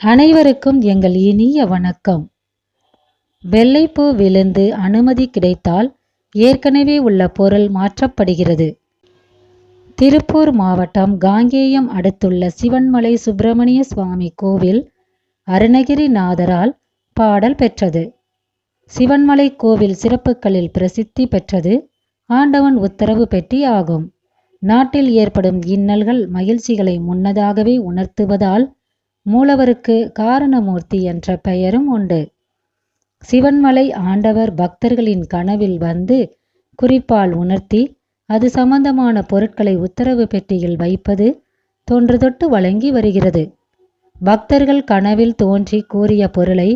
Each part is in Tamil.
அனைவருக்கும் எங்கள் இனிய வணக்கம். வெள்ளைப்பூ விழுந்து அனுமதி கிடைத்தால் ஏற்கனவே உள்ள பொருள் மாற்றப்படுகிறது. திருப்பூர் மாவட்டம் காங்கேயம் அடுத்துள்ள சிவன்மலை சுப்பிரமணிய சுவாமி கோவில் அருணகிரிநாதரால் பாடல் பெற்றது. சிவன்மலை கோவில் சிறப்புகளில் பிரசித்தி பெற்றது. ஆண்டவன் உத்தரவு பெட்டி ஆகும். நாட்டில் ஏற்படும் இன்னல்கள் மகிழ்ச்சிகளை முன்னதாகவே உணர்த்துவதால் மூலவருக்கு காரணமூர்த்தி என்ற பெயரும் உண்டு. சிவன்மலை ஆண்டவர் பக்தர்களின் கனவில் வந்து குறிப்பால் உணர்த்தி அது சம்பந்தமான பொருட்களை உத்தரவு பெட்டியில் வைப்பது தொன்றுதொட்டு வழங்கி வருகிறது. பக்தர்கள் கனவில் தோன்றி கூறிய பொருளை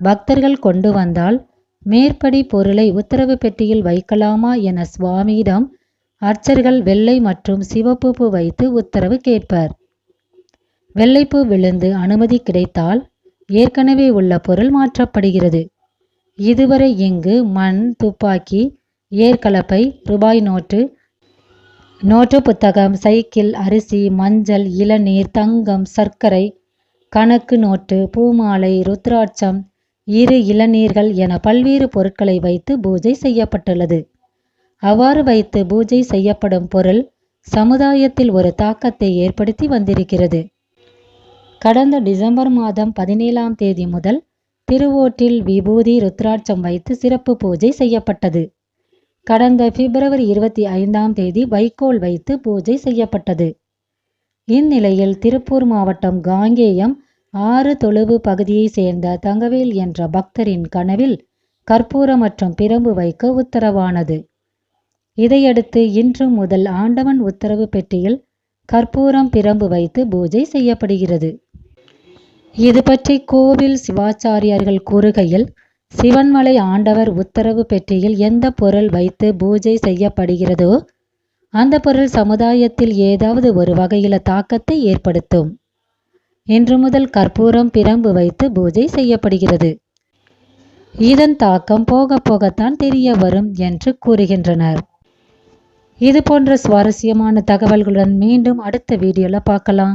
பக்தர்கள் கொண்டு வந்தால் மேற்படி பொருளை உத்தரவு பெட்டியில் வைக்கலாமா என சுவாமியிடம் அர்ச்சர்கள் வெள்ளை மற்றும் சிவப்பு பூ வைத்து உத்தரவு கேட்பர். வெள்ளைப்பூ விழுந்து அனுமதி கிடைத்தால் ஏற்கனவே உள்ள பொருள் மாற்றப்படுகிறது. இதுவரை இங்கு மண் துப்பாக்கி ஏர்கலப்பை ரூபாய் நோட்டு நோட்டு புத்தகம் சைக்கிள் அரிசி மஞ்சள் இளநீர் தங்கம் சர்க்கரை கணக்கு நோட்டு பூமாலை ருத்ராட்சம் இரு இளநீர்கள் என பல்வேறு பொருட்களை வைத்து பூஜை செய்யப்பட்டுள்ளது. அவ்வாறு வைத்து பூஜை செய்யப்படும் பொருள் சமுதாயத்தில் ஒரு தாக்கத்தை ஏற்படுத்தி வந்திருக்கிறது. கடந்த டிசம்பர் மாதம் பதினேழாம் தேதி முதல் திருவோட்டில் விபூதி ருத்ராட்சம் வைத்து சிறப்பு பூஜை செய்யப்பட்டது. கடந்த பிப்ரவரி இருபத்தி ஐந்தாம் தேதி வைக்கோல் வைத்து பூஜை செய்யப்பட்டது. இந்நிலையில் திருப்பூர் மாவட்டம் காங்கேயம் ஆறு தொழுவு பகுதியைச் சேர்ந்த தங்கவேல் என்ற பக்தரின் கனவில் கற்பூரம் மற்றும் பிரம்பு வைக்க உத்தரவானது. இதையடுத்து இன்று முதல் ஆண்டவன் உத்தரவு பெட்டியில் கற்பூரம் பிரம்பு வைத்து பூஜை செய்யப்படுகிறது. இது பற்றி கோவில் சிவாச்சாரியார்கள் கூறுகையில் சிவன்மலை ஆண்டவர் உத்தரவு பெட்டியில் எந்த பொருள் வைத்து பூஜை செய்யப்படுகிறதோ அந்த பொருள் சமுதாயத்தில் ஏதாவது ஒரு வகையில தாக்கத்தை ஏற்படுத்தும். இன்று முதல் கற்பூரம் பிரம்பு வைத்து பூஜை செய்யப்படுகிறது. இதன் தாக்கம் போக போகத்தான் தெரிய வரும் என்று கூறுகின்றனர். இது போன்ற சுவாரஸ்யமான தகவல்களுடன் மீண்டும் அடுத்த வீடியோல பார்க்கலாம்.